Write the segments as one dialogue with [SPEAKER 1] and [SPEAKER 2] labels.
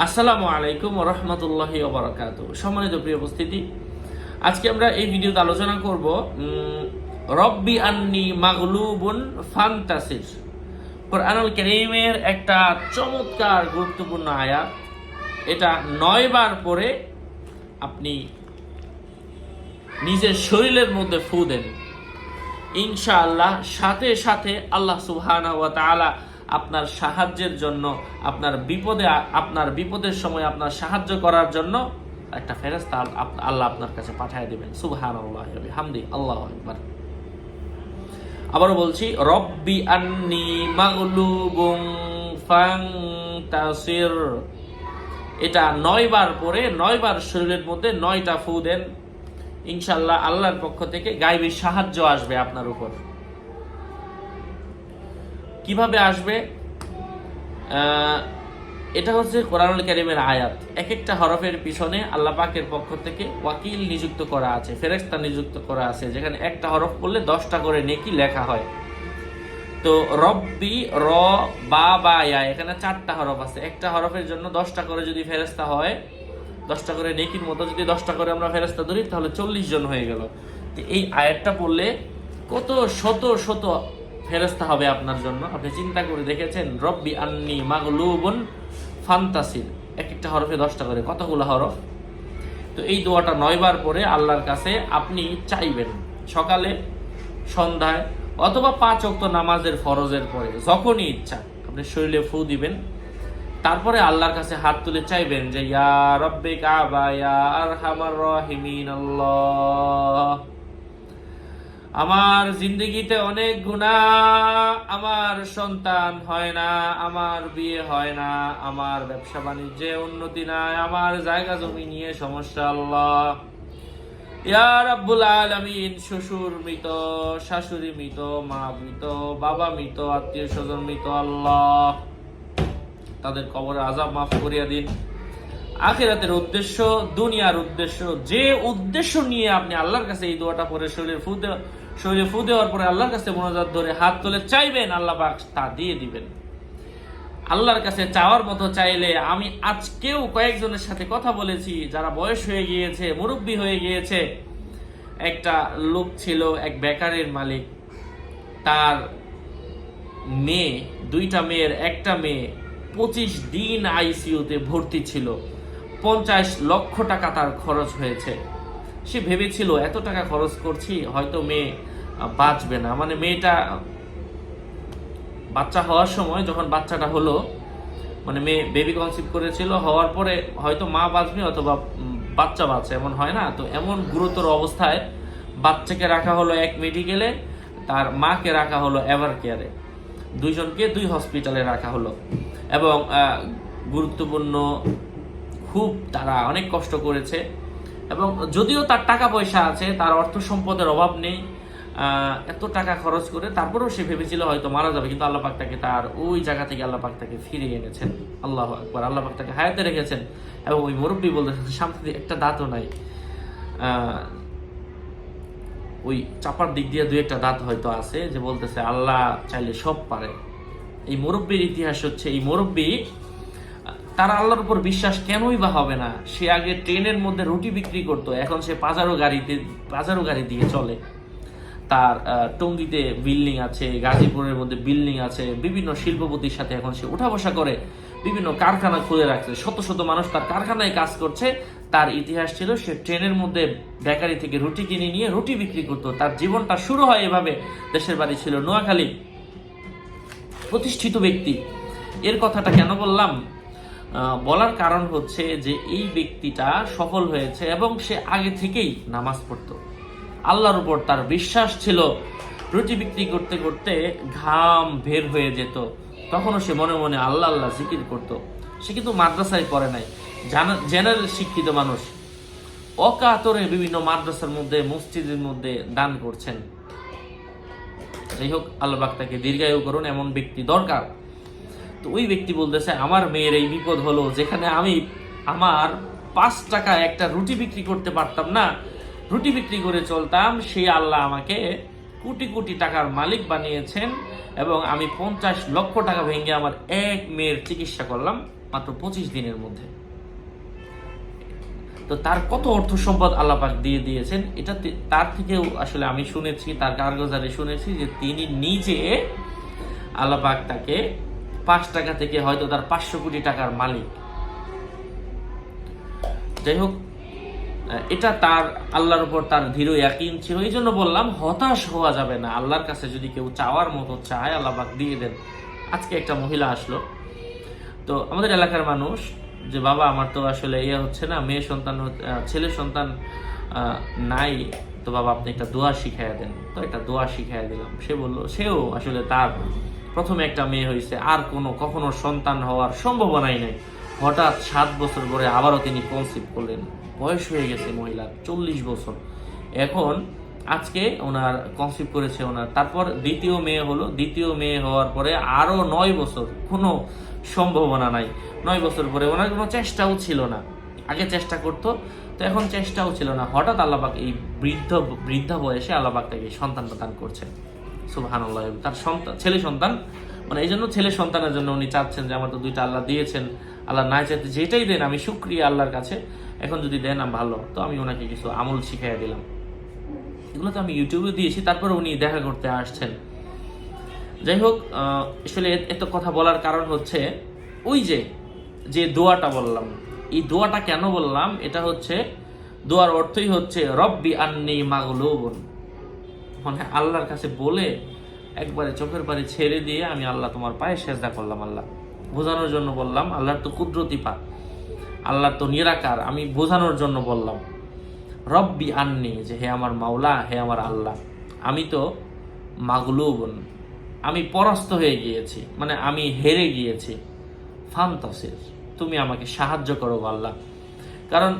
[SPEAKER 1] আসসালামু আলাইকুম রহমতুল্লাহি ওবরাকাত সম্মানিত প্রিয় উপস্থিতি, আজকে আমরা এই ভিডিওতে আলোচনা করব রব্বি আন্নি মাগলুবুন ফান্তাসির। কোরআনুল করিমের একটা চমৎকার গুরুত্বপূর্ণ আয়াত। এটা নয়বার পরে আপনি নিজের শরীরের মধ্যে ফু দেন। ইনশাআল্লাহ সাথে সাথে আল্লাহ সুবহানাহু ওয়া তাআলা আপনার সাহায্যের জন্য, আপনার বিপদে, আপনার বিপদের সময় আপনার সাহায্য করার জন্য একটা ফেরেশতা আপ- আল্লাহ আপনার কাছে পাঠিয়ে দিবেন। সুবহানাল্লাহ হামদি আল্লাহু আকবার। আবারও বলছি, রব্বি আন্নি মাগলুবুম ফান্তাসির এটা নয়বার পরে নয়বার শরীরের মধ্যে নয়টা ফু দেন। ইনশাল্লাহ আল্লাহর পক্ষ থেকে গাইবী সাহায্য আসবে আপনার উপর। কীভাবে আসবে? এটা হচ্ছে কোরআনুল কারিমের আয়াত। এক একটা হরফের পিছনে আল্লাহ পাকের পক্ষ থেকে ওয়াকিল নিযুক্ত করা আছে ফেরেস্তা নিযুক্ত করা আছে, যেখানে একটা হরফ বললে দশটা করে নেকি লেখা হয়। তো রব্বি র বা বা এখানে চারটা হরফ আছে। একটা হরফের জন্য দশটা করে যদি ফেরেস্তা হয়, দশটা করে নেকির মতো যদি দশটা করে আমরা ফেরেস্তা ধরি, তাহলে চল্লিশ জন হয়ে গেল। এই আয়াতটা পড়লে কত শত শত ফেরেস্তা হবে আপনার জন্য। আপনি চিন্তা করে দেখেছেন, রব্বি আন্নি মাগলুবুন ফান্তাসির এক একটা হরফে দশটা করে, কতগুলো হরফ? তো এই দোয়াটা নয়বার পরে আল্লাহর কাছে আপনি চাইবেন, সকালে, সন্ধ্যায়, অথবা পাঁচ অক্ত নামাজের ফরজের পরে, যখনই ইচ্ছা, আপনি শরীরে ফু দিবেন। তারপরে আল্লাহর কাছে হাত তুলে চাইবেন যে, ইয়া রব্বে কাবা, ইয়া আরহামার রহিমিন, আল্লাহ। আমার জিন্দগিতে অনেক গুণা, আমার সন্তান হয় না, আমার বিয়ে হয় না, আমার ব্যবসা বাণিজ্যে উন্নতি নাই, আমার জায়গা জমি নিয়ে সমস্যা আল্লাহ। ইয়া রাব্বুল আলামিন, শ্বশুর মৃত, শাশুড়ি মৃত, মা মৃত, বাবা মৃত, আত্মীয় স্বজন মৃত আল্লাহ। তাদের কবরে আজাব মাফ করিয়া দিন। আখিরাতের উদ্দেশ্য, দুনিয়ার উদ্দেশ্য, যে উদ্দেশ্য নিয়ে আপনি আল্লাহর কাছে এই দোয়াটা পরে শরীরে ফু দেওয়া শরীরে ফু দেওয়ার পরে আল্লাহর কাছে মনোজাত ধরে হাত তুলে চাইবেন, আল্লাহ পাক তা দিয়ে দিবেন। আল্লাহর কাছে চাওয়ার মতো চাইলে আমি আজকেও কয়েকজনের সাথে কথা বলেছি, যারা বয়স হয়ে গিয়েছে, মুরব্বী হয়ে গিয়েছে। একটা লোক ছিল, এক বেকারের মালিক। তার মেয়ে, দুইটা মেয়ের, একটা মেয়ে পঁচিশ দিন আইসিইউতে ভর্তি ছিল। পঞ্চাশ লক্ষ টাকা তার খরচ হয়েছে। সে ভেবেছিল, এত টাকা খরচ করছি, হয়তো মেয়ে বাঁচবে না। মানে মেয়েটা, বাচ্চা হওয়ার সময় যখন বাচ্চাটা হলো মানে মেয়ে বেবি কনসিভ করেছিল, হওয়ার পরে হয়তো মা বাঁচবে অথবা বাচ্চা বাঁচে, এমন হয় না? তো এমন গুরুতর অবস্থায় বাচ্চাকে রাখা হলো এক মেডিকেলে, তার মাকে রাখা হলো এভার কেয়ারে। দুইজনকে দুই হসপিটালে রাখা হলো। এবং গুরুত্বপূর্ণ, খুব তারা অনেক কষ্ট করেছে। এবং যদিও তার টাকা পয়সা আছে, তার অর্থ সম্পদের অভাব নেই এত টাকা খরচ করে তারপরেও সে ভেবেছিল হয়তো মারা যাবে, কিন্তু আল্লাহ তাকে তার ওই জায়গা থেকে আল্লাহ তাকে ফিরিয়ে এনেছেন। আল্লাহ একবার আল্লাহ তাকে হায়াতে রেখেছেন। এবং ওই মুরব্বী বলতেছেন সামনে একটা দাঁতও নাই। ওই চাপার দিক দিয়ে দুই একটা দাঁত হয়তো আছে, যে বলতেছে, আল্লাহ চাইলে সব পারে। এই মুরব্বীর ইতিহাস হচ্ছে, এই মুরব্বী তারা আল্লাহর উপর বিশ্বাস কেনই বা হবে না? সে আগে ট্রেনের মধ্যে রুটি বিক্রি করতো, এখন সে পাজারো গাড়িতে পাজারো গাড়ি দিয়ে চলে। তার টঙ্গিতে বিল্ডিং আছে, গাজীপুরের মধ্যে বিল্ডিং আছে, বিভিন্ন শিল্পপতির সাথে এখন সে উঠা বসা করে, বিভিন্ন কারখানা খুলে রাখছে। শত শত মানুষ তার কারখানায় কাজ করছে। তার ইতিহাস ছিল, সে ট্রেনের মধ্যে বেকারি থেকে রুটি কিনে নিয়ে রুটি বিক্রি করতো। তার জীবনটা শুরু হয় এভাবে। দেশের বাড়ি ছিল নোয়াখালী। প্রতিষ্ঠিত ব্যক্তি। এর কথাটা কেন বললাম? বলার কারণ হচ্ছে যে এই ব্যক্তিটা সফল হয়েছে এবং সে আগে থেকেই নামাজ পড়তো। আল্লাহর উপর তার বিশ্বাস ছিল, রুটি বিক্রি করতে করতে ঘাম বের হয়ে যেত। তখনও সে মনে মনে আল্লাহ আল্লাহ জিকির করত। সে কিন্তু মাদ্রাসায় পড়ে নাই। জেনারেল শিক্ষিত মানুষ। অকাতরে বিভিন্ন মাদ্রাসার মধ্যে, মসজিদের মধ্যে দান করছেন। যাই হোক, আল্লাহ তাকে দীর্ঘায়ু করুন, এমন ব্যক্তি দরকার। তো ওই ব্যক্তি বলতেছে, আমার মেয়ের এই বিপদ হলো, যেখানে আমি আমার পাঁচ টাকা একটা রুটি বিক্রি করতে পারতাম না। রুটি বিক্রি করে চলতাম, সেই আল্লাহ আমাকে কোটি কোটি টাকার মালিক বানিয়েছেন এবং আমি পঞ্চাশ লক্ষ টাকা ভেঙে আমার এক মেয়ের চিকিৎসা করলাম মাত্র পঁচিশ দিনের মধ্যে। তো তার কত অর্থ সম্পদ আল্লাপাক দিয়ে দিয়েছেন, এটা তার থেকেও আসলে আমি শুনেছি, তার কারগজারে শুনেছি যে তিনি নিজে আল্লাপাক তাকে পাঁচ টাকা থেকে হয়তো তার পাঁচশো কোটি টাকার মালিক। যাই হোক এটা তার আল্লাহর উপর তার দৃঢ় ইয়াকিন ছিল। এই জন্য বললাম, হতাশ হওয়া যাবে না। আল্লাহর কাছে যদি কেউ চাওয়ার মতো চায়, আল্লাহ পাক দিয়ে দেন। আজকে একটা মহিলা আসলো। তো আমাদের এলাকার মানুষ, যে বাবা আমার তো আসলে ইয়ে হচ্ছে না, মেয়ে সন্তান ছেলে সন্তান নাই, তো বাবা আপনি একটা দোয়া শিখাইয়া দেন। তো একটা দোয়া শিখাইয়া দিলাম। সে বলল, সেও আসলে তার প্রথমে একটা মেয়ে হয়েছে, আর কোনো কখনো সন্তান হওয়ার সম্ভাবনাই নাই। হঠাৎ সাত বছর পরে আবারও তিনি কনসিভ করলেন। বয়স হয়ে গেছে মহিলার চল্লিশ বছর। এখন আজকে ওনার কনসিভ করেছে ওনার। তারপর দ্বিতীয় মেয়ে হলো। দ্বিতীয় মেয়ে হওয়ার পরে আরও নয় বছর কোনো সম্ভাবনা নাই। নয় বছর পরে ওনার কোনো চেষ্টাও ছিল না। আগে চেষ্টা করতো, তো এখন চেষ্টাও ছিল না। হঠাৎ আল্লাহবাক এই বৃদ্ধ, বৃদ্ধা বয়সে আল্লাহবাক তাকে সন্তান প্রদান করছেন। সুবহান তার সন্তান, ছেলে সন্তান। মানে এই জন্য ছেলে সন্তানের জন্য উনি চাচ্ছেন যে আমার তো দুইটা আল্লাহ দিয়েছেন, আল্লাহ না চাইতে যেটাই দেন আমি শুক্রিয়া আল্লাহর কাছে। এখন যদি দেন, আমি ভালো। তো আমি ওনাকে কিছু আমল শিখাইয়া দিলাম। এগুলো তো আমি ইউটিউবে দিয়েছি, তারপরে উনি দেখা করতে আসছেন। যাই হোক আসলে এত কথা বলার কারণ হচ্ছে, ওই যে যে দোয়াটা বললাম, এই দোয়াটা কেন বললাম? এটা হচ্ছে, দোয়ার অর্থই হচ্ছে, রব্বি আন্নি মাগলুবুন। মানে আল্লাহর কাছে বলে একবারে চোখের পানি ছেড়ে দিয়ে আমি আল্লাহ তোমার পায়ে সেজদা করলাম, আল্লাহ। বোঝানোর জন্য বললাম, আল্লাহর তো কুদরতি পা আল্লাহর তো নিরাকার, আমি বোঝানোর জন্য বললাম, রব্বি আন্নি, যে হে আমার মাওলা, হে আমার আল্লাহ, আমি তো মাগলুবন, আমি পরাস্ত হয়ে গিয়েছি মানে আমি হেরে গিয়েছি। ফান্তাসির, তুমি আমাকে সাহায্য করো আল্লাহ। কারণ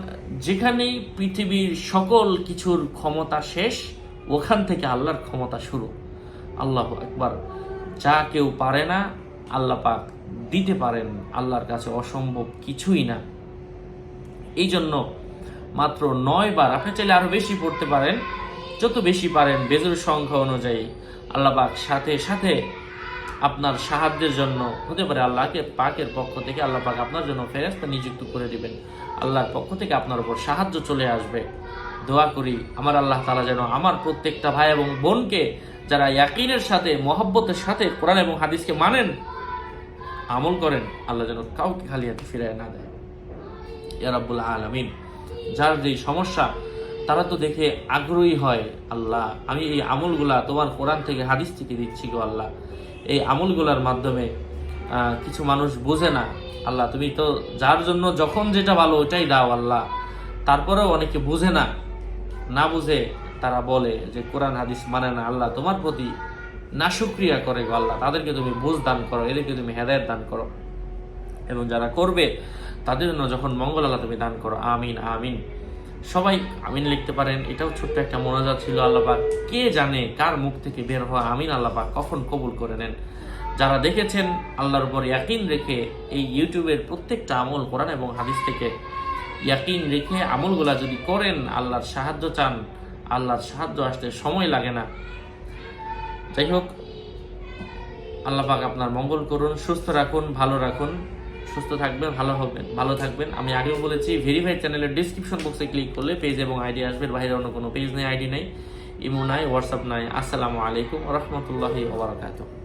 [SPEAKER 1] যেখানেই পৃথিবীর সকল কিছুর ক্ষমতা শেষ ওখান থেকে আল্লাহর ক্ষমতা শুরু। আল্লাহ একবার যা কেউ পারে না, আল্লাহ পাক দিতে পারেন আল্লাহর কাছে অসম্ভব কিছুই না। এই জন্য মাত্র নয় বার আপনি চাইলে আরও বেশি পড়তে পারেন। যত বেশি পারেন, বেজুর সংখ্যা অনুযায়ী আল্লাহ পাক সাথে সাথে আপনার সাহায্যের জন্য হতে পারে আল্লাহকে, পাকের পক্ষ থেকে আল্লাহ পাক আপনার জন্য ফেরেস্তা নিযুক্ত করে দিবেন। আল্লাহর পক্ষ থেকে আপনার উপর সাহায্য চলে আসবে। দোয়া করি, আমার আল্লাহ তালা যেন আমার প্রত্যেকটা ভাই এবং বোনকে যারা ইয়াকিনের সাথে, মহব্বতের সাথে কোরআন এবং হাদিসকে মানেন, আমল করেন, আল্লাহ যেন কাউকে খালি হাতে ফিরায় না দেয়। ইয়া রাব্বুল আলামিন। যার যেই সমস্যা, তারা তো দেখে আগ্রহী হয়, আল্লাহ, আমি এই আমলগুলা তোমার কোরআন থেকে, হাদিস থেকে দিচ্ছি গো আল্লাহ। এই আমলগুলার মাধ্যমে কিছু মানুষ বোঝে না। আল্লাহ, তুমি তো যার জন্য যখন যেটা ভালো ওইটাই দাও আল্লাহ। তারপরেও অনেকে বুঝে না। না বুঝে তারা বলে যে কোরআন, হাদিস মানে না। আল্লাহ তোমার প্রতি না শুক্রিয়া করে গো আল্লাহ। তাদেরকে তুমি বুঝ দান করো, এদেরকে তুমি হেদায়ত দান করো। এবং যারা করবে, তাদের জন্য যখন মঙ্গল আল্লাহ তুমি দান করো। আমিন আমিন। সবাই আমিন লিখতে পারেন, এটাও ছোট্ট একটা মনোজাত ছিল আল্লাপাক। কে জানে কার মুখ থেকে বের হওয়া আমিন আল্লাপাক কখন কবুল করে নেন? যারা দেখেছেন, আল্লাহর উপর ইয়াকিন রেখে এই ইউটিউবের প্রত্যেকটা আমল কোরআন এবং হাদিস থেকে ইয়াকিন রেখে আমলগুলা যদি করেন, আল্লাহর সাহায্য চান, আল্লাহর সাহায্য আসতে সময় লাগে না। যাই হোক আল্লাহ পাক আপনার মঙ্গল করুন, সুস্থ রাখুন, ভালো রাখুন। সুস্থ থাকবেন, ভালো হবেন, ভালো থাকবেন। আমি আগেও বলেছি ভেরিফাইড চ্যানেলের ডিসক্রিপশন বক্সে ক্লিক করলে পেজ এবং আইডি আসবে বাইরে অন্য কোনো পেজ নেই আইডি নেই ইমো নাই হোয়াটসঅ্যাপ নাই। আসসালামু আলাইকুম রহমতুল্লাহি ওবরাকাতুহ